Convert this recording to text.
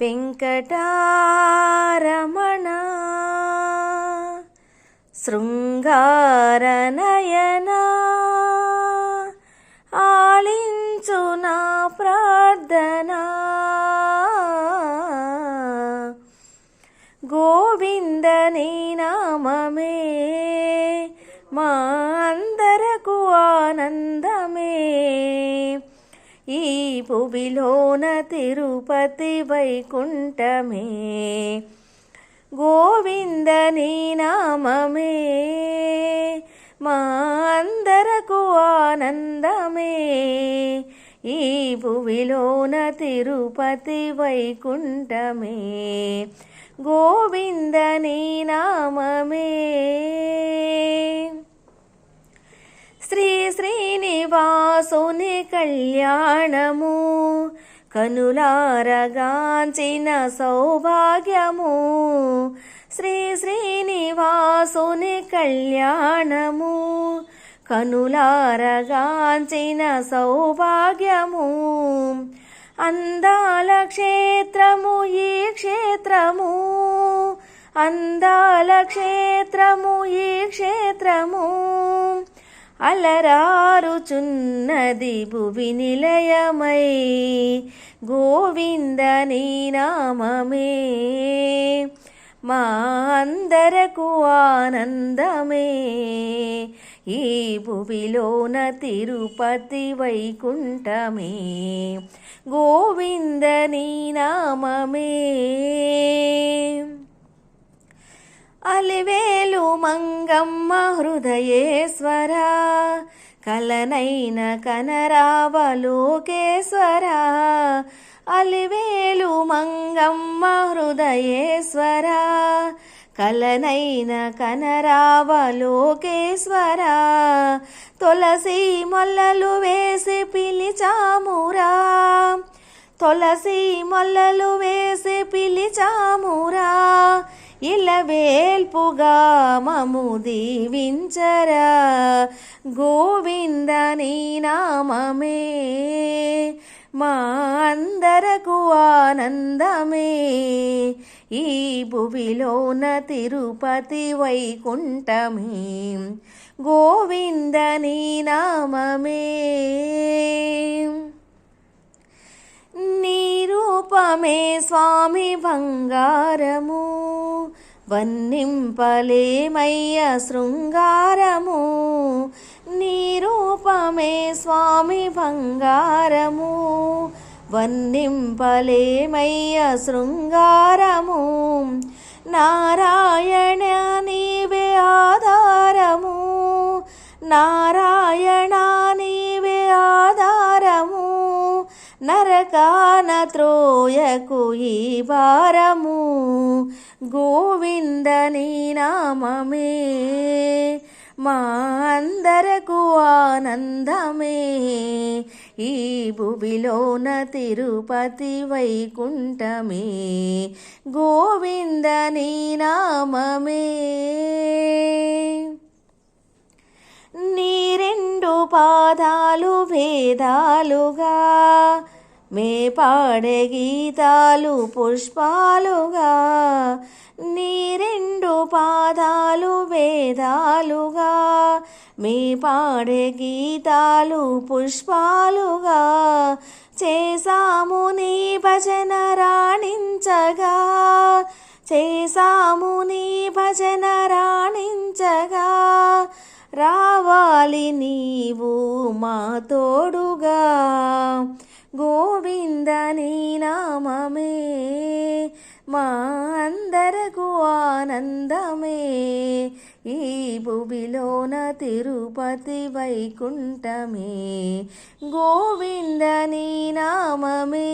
వెంకటారమణ శృంగారనయన ఆళించు నా ప్రార్థన. గోవిందనీ నామమే మా ఈ భువిలోన తిరుపతి వైకుంఠమే. గోవింద నీ నామమే. మా అందరకు ఆనందమే. ఈ భువిలోన తిరుపతి వైకుంఠమే. గోవింద నీ నామమే శ్రీ శ్రీనివాసుని కళ్యాణము కనులారగాంచిన సౌభాగ్యము. శ్రీ శ్రీనివాసుని కళ్యాణము కనులారగాంచిన సౌభాగ్యము. అందాల క్షేత్రము ఈ క్షేత్రము అందాల క్షేత్రము ఈ క్షేత్రము. అలరారుచున్నది భువి నిలయమై గోవింద నీ నామమే. మా అందరకు ఆనందమే. ఈ భువిలోన తిరుపతి వైకుంఠమే. గోవింద నీ నామమే. అలివేలు మంగమ్మ హృదయేశ్వర కలనైన కనరావలోకేశ్వర అలివేలు మంగమ్మ హృదయేశ్వర కలనైన కనరావలోకేశ్వర తులసి మొల్లలు వేసి పిలిచామురా తులసి మొల్లలు వేసి పిలిచా ఇలవేల్పుగా మము దీవించరా. గోవింద నీ నామమే మా అందరకు ఆనందమే. ఈ భువిలోన తిరుపతి వైకుంఠమే గోవింద నీ నామమే. నీ రూపమే స్వామి బంగారము వన్నింపలేమయ్య శృంగారము నీ రూపమే స్వామి బంగారము. వన్నింపలేమయ్య శృంగారము నారాయణ నీవే ఆధార. కాన త్రోయకు ఈ వారము. గోవింద నీ నామమే మా అందరకు ఆనందమే. ఈ భువిలోన తిరుపతి వైకుంఠమే గోవింద నీ నామమే. నీ రెండు పాదాలు వేదాలుగా మే పాడే గీతాలు పుష్పాలుగా నీ రెండు పాదాలు వేదాలుగా. మీ పాడే గీతాలు పుష్పాలుగా చేసాము నీ భజన రాణించగా. చేసాము నీ భజన రాణించగా రావాలి నీవు మా తోడుగా. గోవింద నీ నామమే మా అందరకు ఆనందమే. ఈ భువిలోన తిరుపతి వైకుంఠమే గోవింద నీ నామమే.